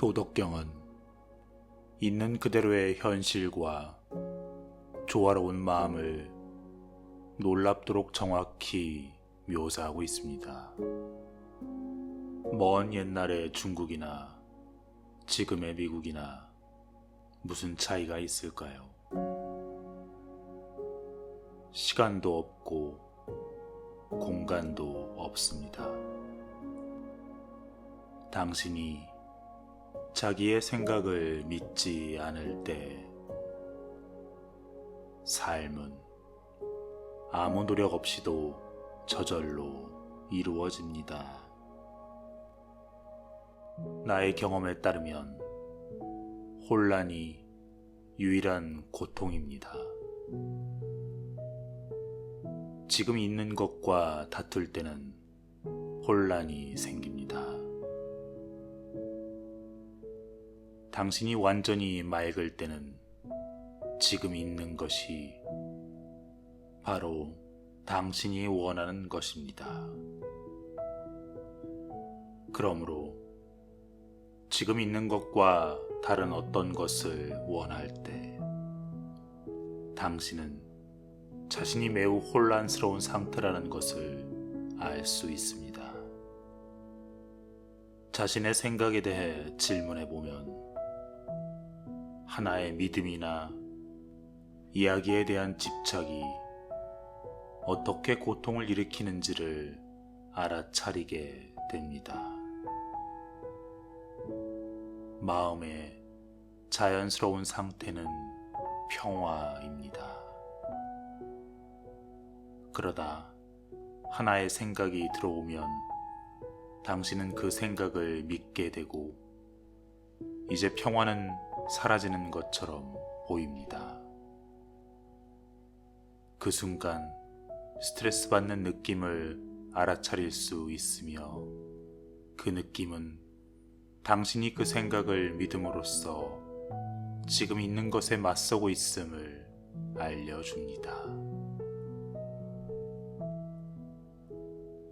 도덕경은 있는 그대로의 현실과 조화로운 마음을 놀랍도록 정확히 묘사하고 있습니다. 먼 옛날의 중국이나 지금의 미국이나 무슨 차이가 있을까요? 시간도 없고 공간도 없습니다. 당신이 자기의 생각을 믿지 않을 때 삶은 아무 노력 없이도 저절로 이루어집니다. 나의 경험에 따르면 혼란이 유일한 고통입니다. 지금 있는 것과 다툴 때는 혼란이 생깁니다. 당신이 완전히 맑을 때는 지금 있는 것이 바로 당신이 원하는 것입니다. 그러므로 지금 있는 것과 다른 어떤 것을 원할 때 당신은 자신이 매우 혼란스러운 상태라는 것을 알 수 있습니다. 자신의 생각에 대해 질문해 보면 하나의 믿음이나 이야기에 대한 집착이 어떻게 고통을 일으키는지를 알아차리게 됩니다. 마음의 자연스러운 상태는 평화입니다. 그러다 하나의 생각이 들어오면 당신은 그 생각을 믿게 되고 이제 평화는 사라지는 것처럼 보입니다. 그 순간 스트레스 받는 느낌을 알아차릴 수 있으며 그 느낌은 당신이 그 생각을 믿음으로써 지금 있는 것에 맞서고 있음을 알려줍니다.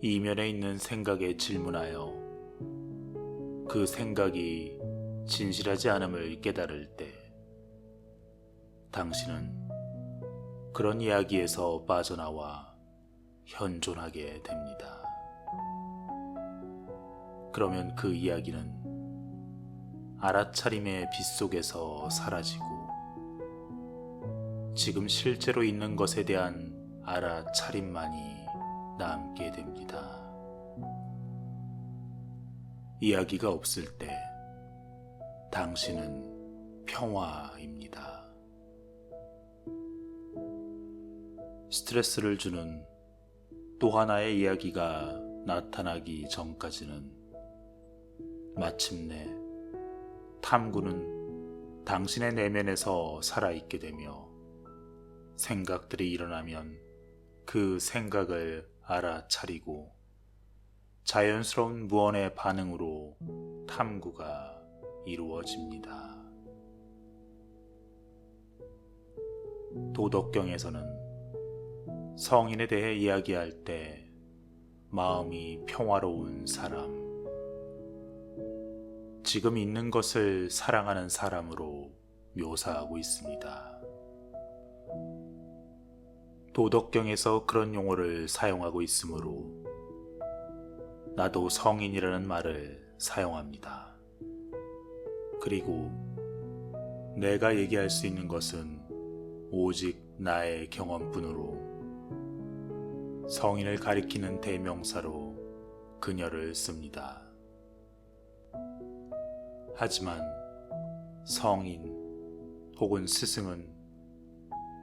이면에 있는 생각에 질문하여 그 생각이 진실하지 않음을 깨달을 때 당신은 그런 이야기에서 빠져나와 현존하게 됩니다. 그러면 그 이야기는 알아차림의 빛 속에서 사라지고 지금 실제로 있는 것에 대한 알아차림만이 남게 됩니다. 이야기가 없을 때 당신은 평화입니다. 스트레스를 주는 또 하나의 이야기가 나타나기 전까지는 마침내 탐구는 당신의 내면에서 살아있게 되며 생각들이 일어나면 그 생각을 알아차리고 자연스러운 무언의 반응으로 탐구가 이루어집니다. 도덕경에서는 성인에 대해 이야기할 때 마음이 평화로운 사람, 지금 있는 것을 사랑하는 사람으로 묘사하고 있습니다. 도덕경에서 그런 용어를 사용하고 있으므로 나도 성인이라는 말을 사용합니다. 그리고 내가 얘기할 수 있는 것은 오직 나의 경험뿐으로 성인을 가리키는 대명사로 그녀를 씁니다. 하지만 성인 혹은 스승은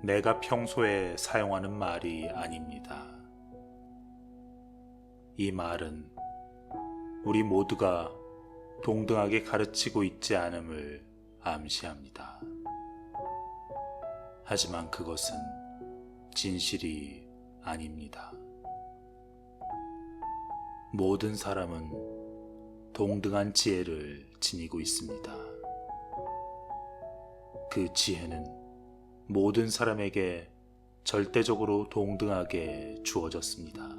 내가 평소에 사용하는 말이 아닙니다. 이 말은 우리 모두가 동등하게 가르치고 있지 않음을 암시합니다. 하지만 그것은 진실이 아닙니다. 모든 사람은 동등한 지혜를 지니고 있습니다. 그 지혜는 모든 사람에게 절대적으로 동등하게 주어졌습니다.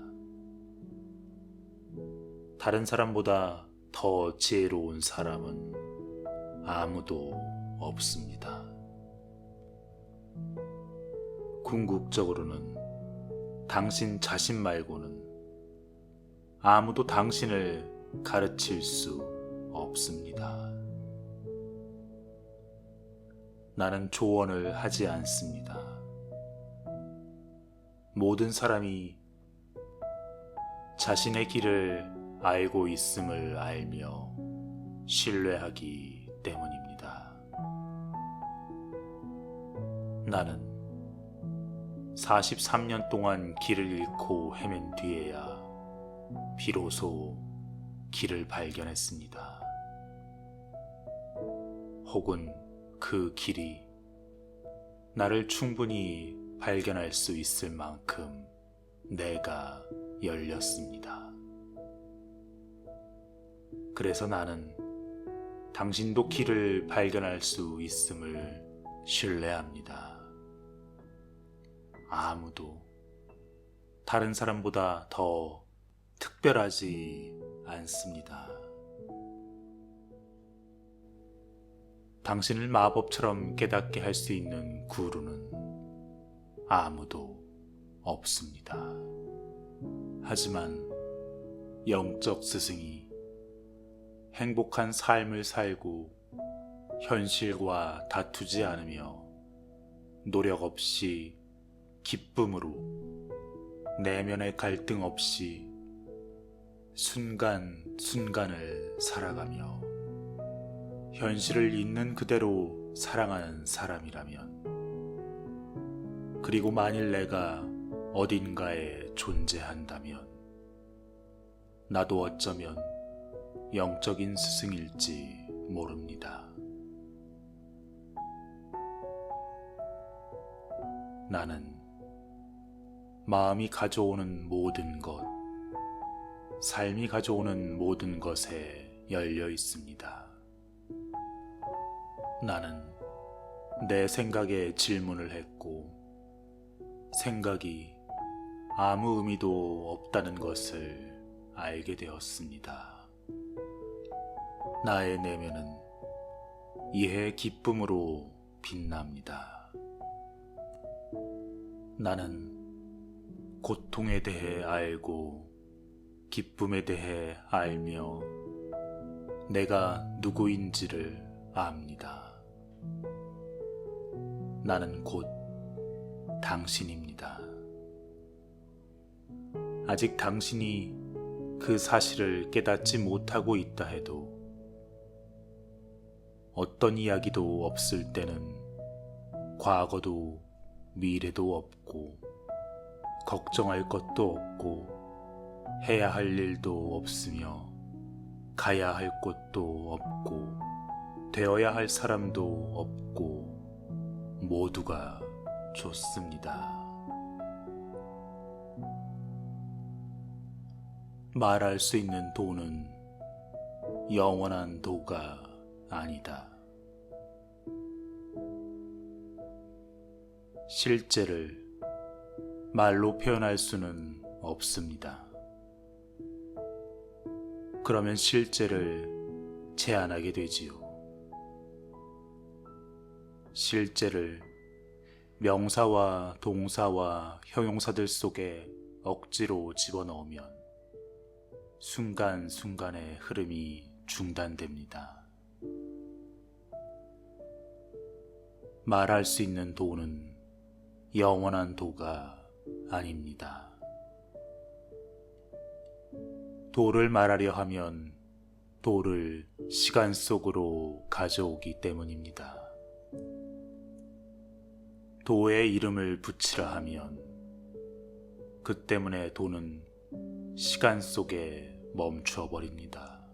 다른 사람보다 더 지혜로운 사람은 아무도 없습니다. 궁극적으로는 당신 자신 말고는 아무도 당신을 가르칠 수 없습니다. 나는 조언을 하지 않습니다. 모든 사람이 자신의 길을 알고 있음을 알며 신뢰하기 때문입니다. 나는 43년 동안 길을 잃고 헤맨 뒤에야 비로소 길을 발견했습니다. 혹은 그 길이 나를 충분히 발견할 수 있을 만큼 내가 열렸습니다. 그래서 나는 당신도 길을 발견할 수 있음을 신뢰합니다. 아무도 다른 사람보다 더 특별하지 않습니다. 당신을 마법처럼 깨닫게 할 수 있는 구루는 아무도 없습니다. 하지만 영적 스승이 행복한 삶을 살고 현실과 다투지 않으며 노력 없이 기쁨으로 내면의 갈등 없이 순간순간을 살아가며 현실을 있는 그대로 사랑하는 사람이라면 그리고 만일 내가 어딘가에 존재한다면 나도 어쩌면 영적인 스승일지 모릅니다. 나는 마음이 가져오는 모든 것, 삶이 가져오는 모든 것에 열려 있습니다. 나는 내 생각에 질문을 했고, 생각이 아무 의미도 없다는 것을 알게 되었습니다. 나의 내면은 이해 기쁨으로 빛납니다. 나는 고통에 대해 알고 기쁨에 대해 알며 내가 누구인지를 압니다. 나는 곧 당신입니다. 아직 당신이 그 사실을 깨닫지 못하고 있다 해도 어떤 이야기도 없을 때는 과거도 미래도 없고 걱정할 것도 없고 해야 할 일도 없으며 가야 할 곳도 없고 되어야 할 사람도 없고 모두가 좋습니다. 말할 수 있는 도는 영원한 도가 아니다. 실제를 말로 표현할 수는 없습니다. 그러면 실제를 제안하게 되지요. 실제를 명사와 동사와 형용사들 속에 억지로 집어넣으면 순간순간의 흐름이 중단됩니다. 말할 수 있는 도는 영원한 도가 아닙니다. 도를 말하려 하면 도를 시간 속으로 가져오기 때문입니다. 도의 이름을 붙이라 하면 그 때문에 도는 시간 속에 멈추어 버립니다.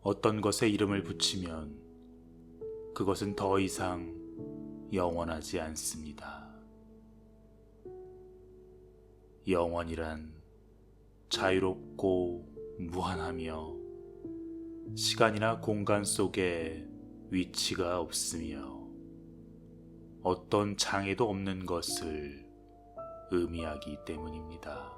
어떤 것에 이름을 붙이면 그것은 더 이상 영원하지 않습니다. 영원이란 자유롭고 무한하며 시간이나 공간 속에 위치가 없으며 어떤 장애도 없는 것을 의미하기 때문입니다.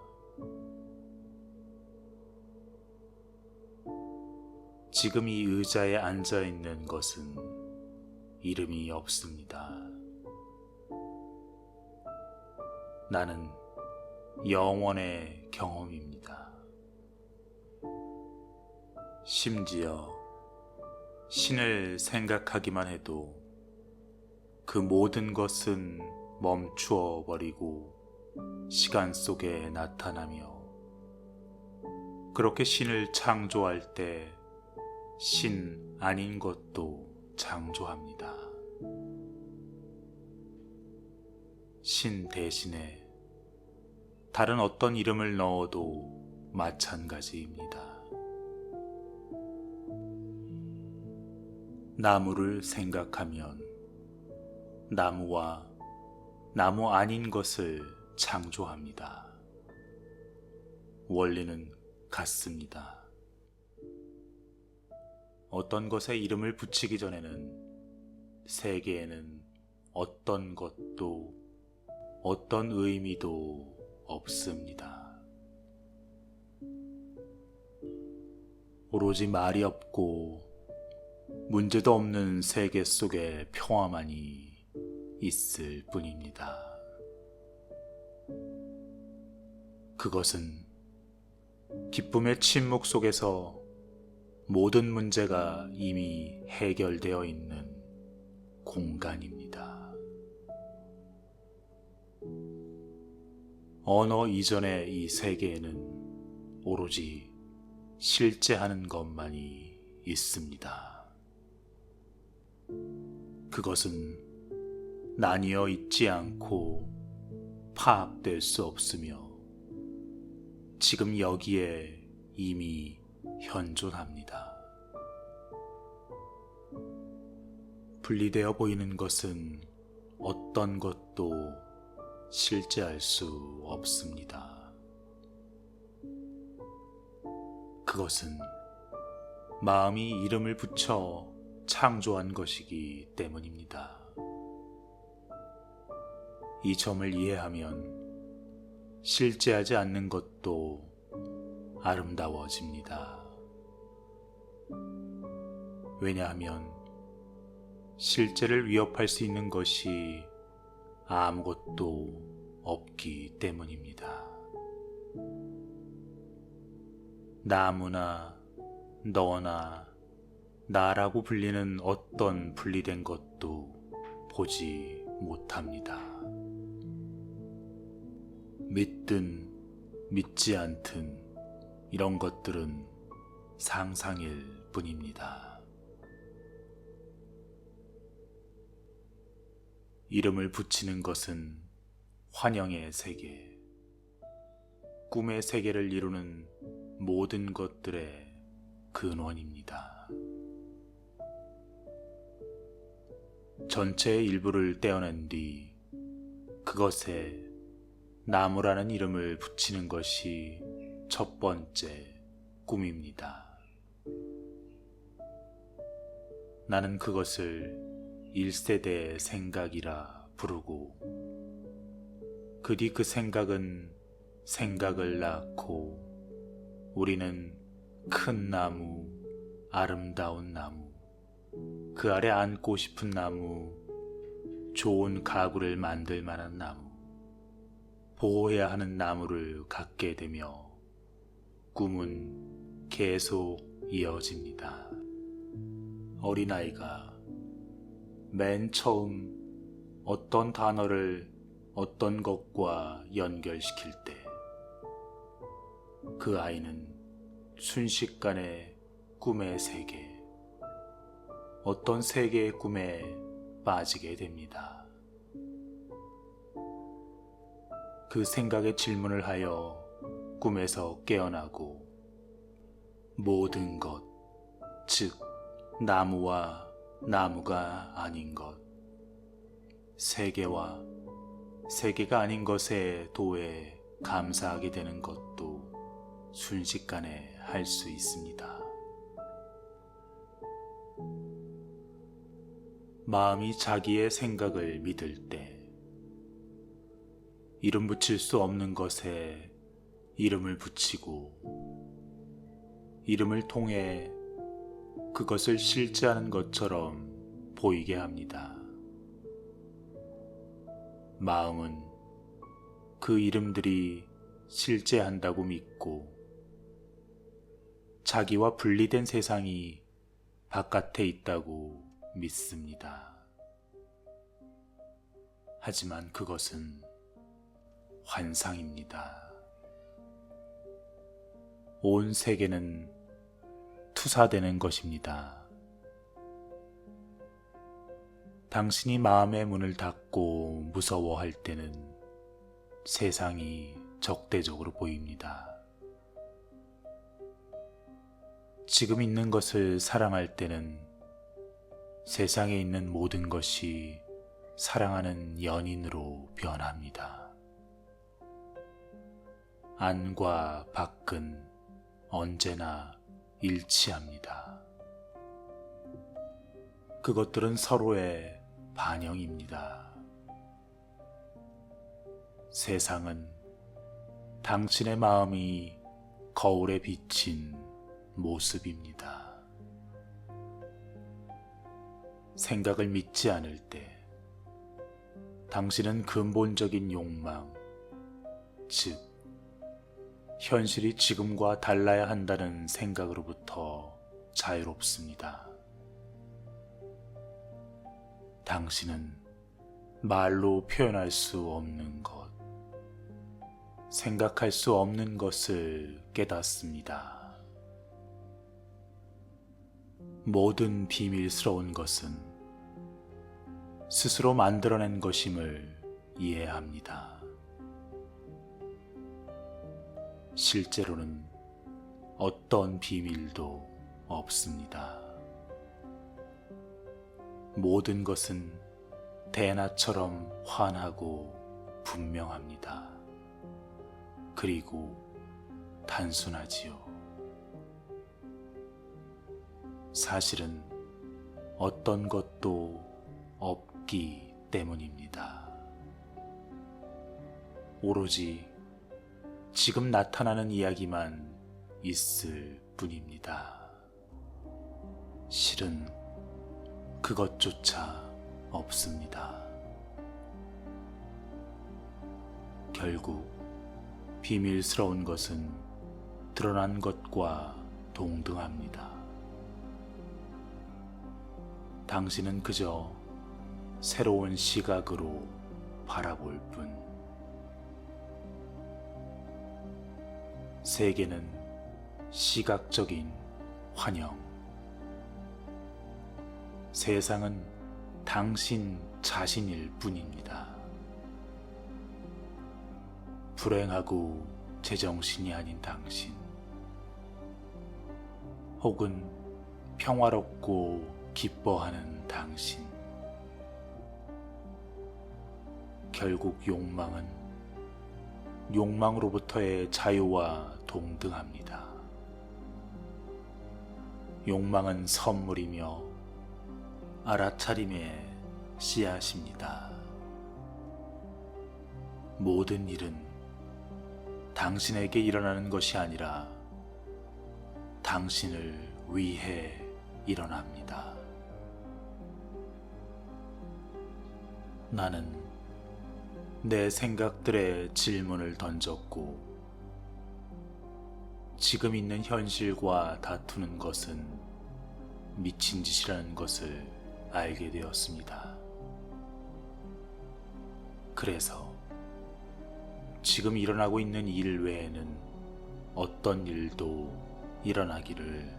지금 이 의자에 앉아 있는 것은 이름이 없습니다. 나는 영원의 경험입니다. 심지어 신을 생각하기만 해도 그 모든 것은 멈추어 버리고 시간 속에 나타나며 그렇게 신을 창조할 때 신 아닌 것도 창조합니다. 신 대신에 다른 어떤 이름을 넣어도 마찬가지입니다. 나무를 생각하면 나무와 나무 아닌 것을 창조합니다. 원리는 같습니다. 어떤 것에 이름을 붙이기 전에는 세계에는 어떤 것도 어떤 의미도 없습니다. 오로지 말이 없고 문제도 없는 세계 속에 평화만이 있을 뿐입니다. 그것은 기쁨의 침묵 속에서 모든 문제가 이미 해결되어 있는 공간입니다. 언어 이전의 이 세계에는 오로지 실제하는 것만이 있습니다. 그것은 나뉘어 있지 않고 파악될 수 없으며 지금 여기에 이미 현존합니다. 분리되어 보이는 것은 어떤 것도 실제할 수 없습니다. 그것은 마음이 이름을 붙여 창조한 것이기 때문입니다. 이 점을 이해하면 실제하지 않는 것도 아름다워집니다. 왜냐하면 실제를 위협할 수 있는 것이 아무것도 없기 때문입니다. 나무나 너나 나라고 불리는 어떤 분리된 것도 보지 못합니다. 믿든 믿지 않든 이런 것들은 상상일 뿐입니다. 이름을 붙이는 것은 환영의 세계, 꿈의 세계를 이루는 모든 것들의 근원입니다. 전체의 일부를 떼어낸 뒤 그것에 나무라는 이름을 붙이는 것이 첫 번째 꿈입니다. 나는 그것을 1세대 생각이라 부르고 그 뒤 그 생각은 생각을 낳고 우리는 큰 나무, 아름다운 나무, 그 아래 앉고 싶은 나무, 좋은 가구를 만들 만한 나무, 보호해야 하는 나무를 갖게 되며 꿈은 계속 이어집니다. 어린아이가 맨 처음 어떤 단어를 어떤 것과 연결시킬 때 그 아이는 순식간에 꿈의 세계, 어떤 세계의 꿈에 빠지게 됩니다. 그 생각에 질문을 하여 꿈에서 깨어나고 모든 것, 즉, 나무와 나무가 아닌 것, 세계와 세계가 아닌 것에 도에 감사하게 되는 것도 순식간에 할 수 있습니다. 마음이 자기의 생각을 믿을 때, 이름 붙일 수 없는 것에 이름을 붙이고, 이름을 통해 그것을 실제하는 것처럼 보이게 합니다. 마음은 그 이름들이 실제한다고 믿고 자기와 분리된 세상이 바깥에 있다고 믿습니다. 하지만 그것은 환상입니다. 온 세계는 투사되는 것입니다. 당신이 마음의 문을 닫고 무서워할 때는 세상이 적대적으로 보입니다. 지금 있는 것을 사랑할 때는 세상에 있는 모든 것이 사랑하는 연인으로 변합니다. 안과 밖은 언제나 일치합니다. 그것들은 서로의 반영입니다. 세상은 당신의 마음이 거울에 비친 모습입니다. 생각을 믿지 않을 때 당신은 근본적인 욕망, 즉, 현실이 지금과 달라야 한다는 생각으로부터 자유롭습니다. 당신은 말로 표현할 수 없는 것, 생각할 수 없는 것을 깨닫습니다. 모든 비밀스러운 것은 스스로 만들어낸 것임을 이해합니다. 실제로는 어떤 비밀도 없습니다. 모든 것은 대나처럼 환하고 분명합니다. 그리고 단순하지요. 사실은 어떤 것도 없기 때문입니다. 오로지 지금 나타나는 이야기만 있을 뿐입니다. 실은 그것조차 없습니다. 결국 비밀스러운 것은 드러난 것과 동등합니다. 당신은 그저 새로운 시각으로 바라볼 뿐. 세계는 시각적인 환영. 세상은 당신 자신일 뿐입니다. 불행하고 제정신이 아닌 당신. 혹은 평화롭고 기뻐하는 당신. 결국 욕망은 욕망으로부터의 자유와 동등합니다. 욕망은 선물이며 알아차림의 씨앗입니다. 모든 일은 당신에게 일어나는 것이 아니라 당신을 위해 일어납니다. 나는 내 생각들의 질문을 던졌고 지금 있는 현실과 다투는 것은 미친 짓이라는 것을 알게 되었습니다. 그래서 지금 일어나고 있는 일 외에는 어떤 일도 일어나기를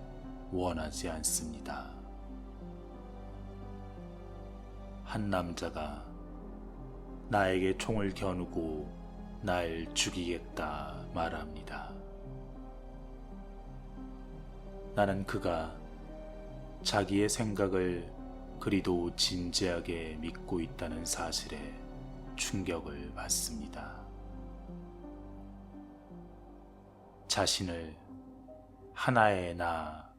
원하지 않습니다. 한 남자가 나에게 총을 겨누고 날 죽이겠다 말합니다. 나는 그가 자기의 생각을 그리도 진지하게 믿고 있다는 사실에 충격을 받습니다. 자신을 하나의 나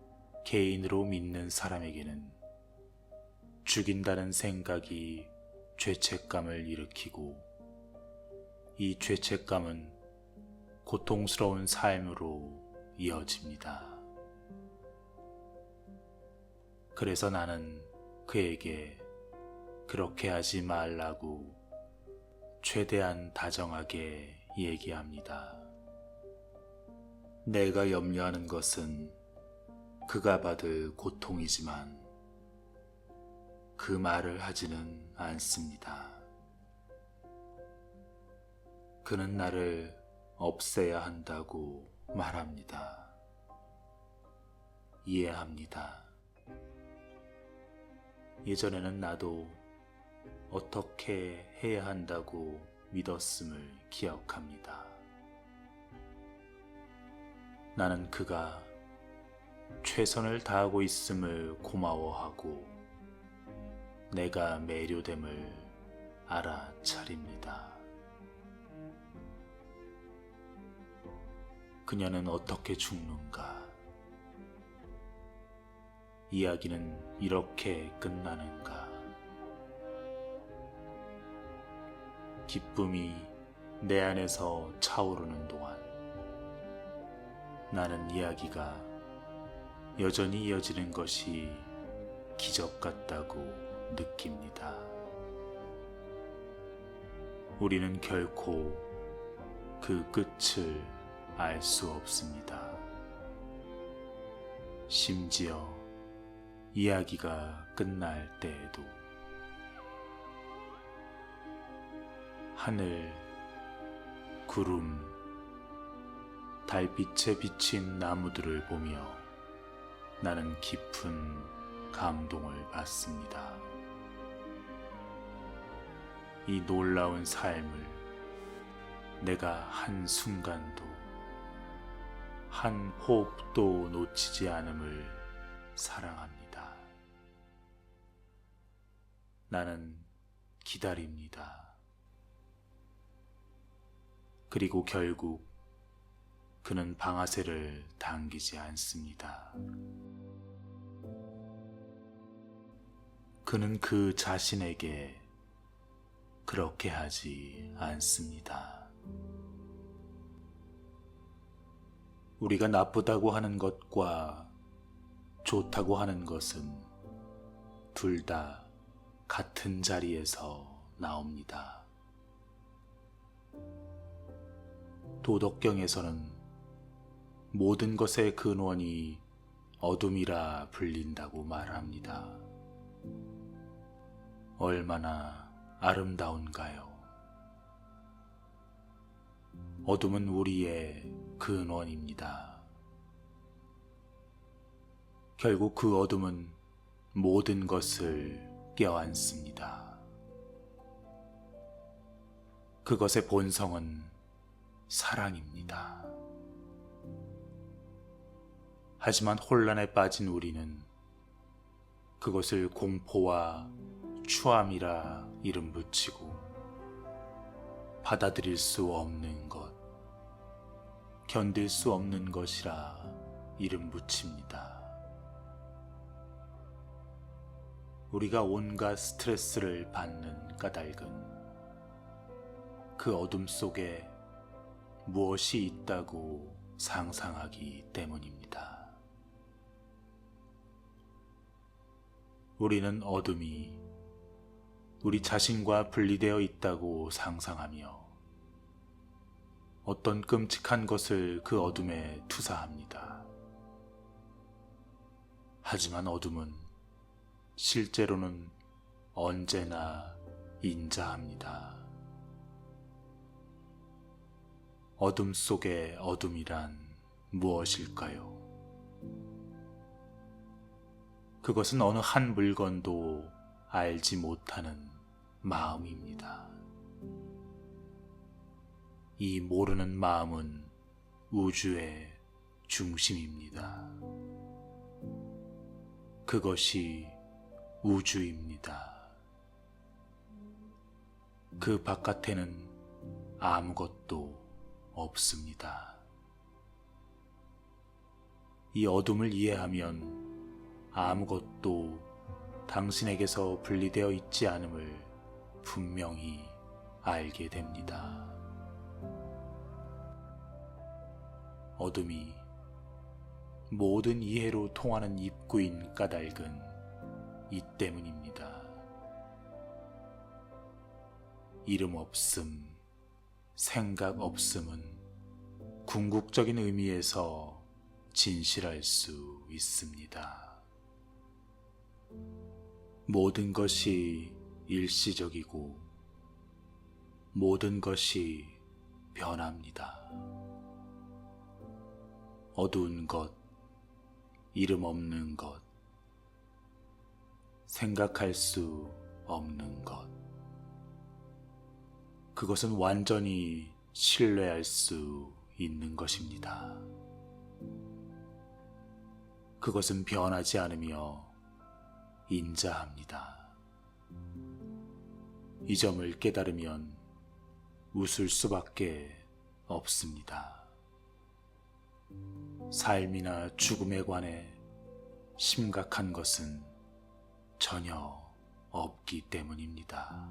개인으로 믿는 사람에게는 죽인다는 생각이 죄책감을 일으키고 이 죄책감은 고통스러운 삶으로 이어집니다. 그래서 나는 그에게 그렇게 하지 말라고 최대한 다정하게 얘기합니다. 내가 염려하는 것은 그가 받을 고통이지만 그 말을 하지는 않습니다. 그는 나를 없애야 한다고 말합니다. 이해합니다. 예전에는 나도 어떻게 해야 한다고 믿었음을 기억합니다. 나는 그가 최선을 다하고 있음을 고마워하고 내가 매료됨을 알아차립니다. 그녀는 어떻게 죽는가? 이야기는 이렇게 끝나는가? 기쁨이 내 안에서 차오르는 동안 나는 이야기가 여전히 이어지는 것이 기적 같다고 느낍니다. 우리는 결코 그 끝을 알 수 없습니다. 심지어 이야기가 끝날 때에도 하늘, 구름, 달빛에 비친 나무들을 보며 나는 깊은 감동을 받습니다. 이 놀라운 삶을 내가 한 순간도 한 호흡도 놓치지 않음을 사랑합니다. 나는 기다립니다. 그리고 결국 그는 방아쇠를 당기지 않습니다. 그는 그 자신에게 그렇게 하지 않습니다. 우리가 나쁘다고 하는 것과 좋다고 하는 것은 둘다 같은 자리에서 나옵니다. 도덕경에서는 모든 것의 근원이 어둠이라 불린다고 말합니다. 얼마나 아름다운가요? 어둠은 우리의 근원입니다. 결국 그 어둠은 모든 것을 껴안습니다. 그것의 본성은 사랑입니다. 하지만 혼란에 빠진 우리는 그것을 공포와 추함이라 이름 붙이고 받아들일 수 없는 것, 견딜 수 없는 것이라 이름 붙입니다. 우리가 온갖 스트레스를 받는 까닭은 그 어둠 속에 무엇이 있다고 상상하기 때문입니다. 우리는 어둠이 우리 자신과 분리되어 있다고 상상하며 어떤 끔찍한 것을 그 어둠에 투사합니다. 하지만 어둠은 실제로는 언제나 인자합니다. 어둠 속의 어둠이란 무엇일까요? 그것은 어느 한 물건도 알지 못하는 마음입니다. 이 모르는 마음은 우주의 중심입니다. 그것이 우주입니다. 그 바깥에는 아무것도 없습니다. 이 어둠을 이해하면 아무것도 당신에게서 분리되어 있지 않음을 분명히 알게 됩니다. 어둠이 모든 이해로 통하는 입구인 까닭은 이 때문입니다. 이름 없음, 생각 없음은 궁극적인 의미에서 진실할 수 있습니다. 모든 것이 일시적이고 모든 것이 변합니다. 어두운 것, 이름 없는 것, 생각할 수 없는 것. 그것은 완전히 신뢰할 수 있는 것입니다. 그것은 변하지 않으며 인자합니다. 이 점을 깨달으면 웃을 수밖에 없습니다. 삶이나 죽음에 관해 심각한 것은 전혀 없기 때문입니다.